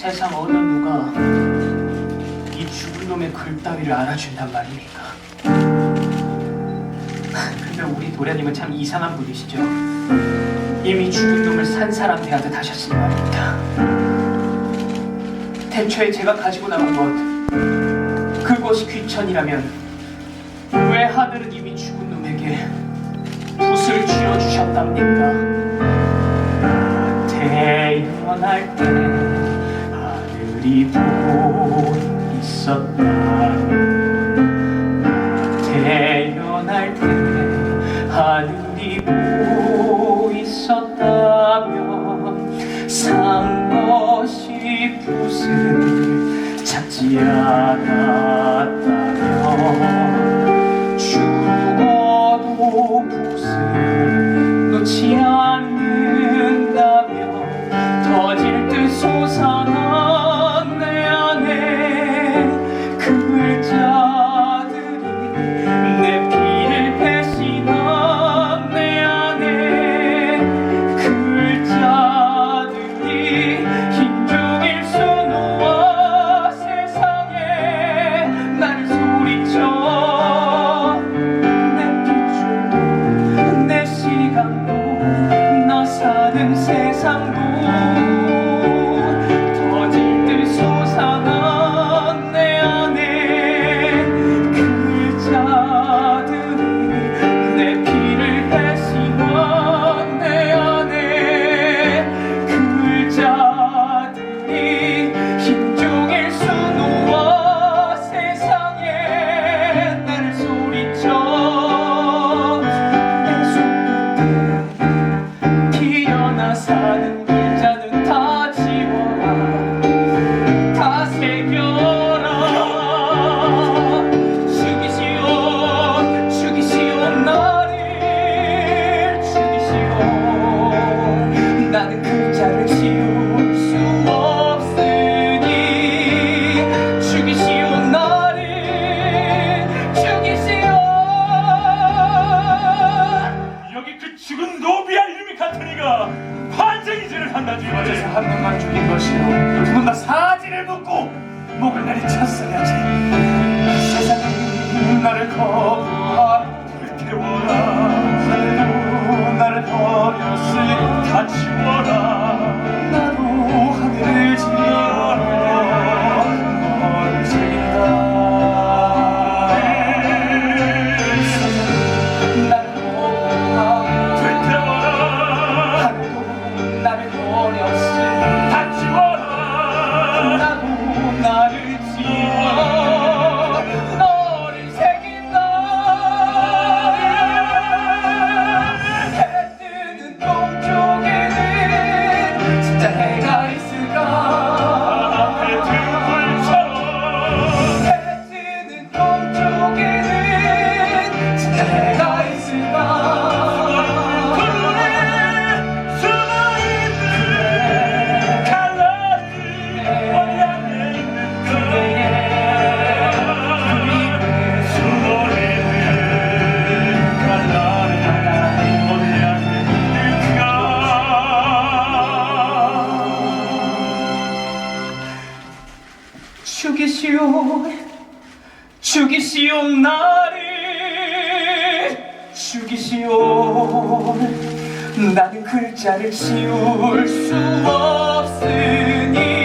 세상 어느 누가 이 죽은 놈의 글 따위를 알아준단 말입니까? 근데 우리 도련님은 참 이상한 분이시죠. 이미 죽은 놈을 산 사람 대하듯 하셨으니 말입니다. 대초에 제가 가지고 나온 것, 그것이 귀천이라면 왜 하늘은 이미 죽은 놈에게 붓을 쥐어주셨답니까? 태어날 때 하늘이 보고 있었다 태어날 때 하늘이 보고 있었다면 산 것이 붓을 찾지 않았다 나 사는 글자는 다 지워라. 다 새겨라. 죽이시오 죽이시오 나를 죽이시오. 나는 글자를 지울 한 명만 죽인 것이요. 두 분 다 사지를 묻고 목을 내리쳤어야지. 세상이 나를 거부 앞에 죽이시오. 죽이시오 나를. 죽이시오. 나는 글자를 지울 수 없으니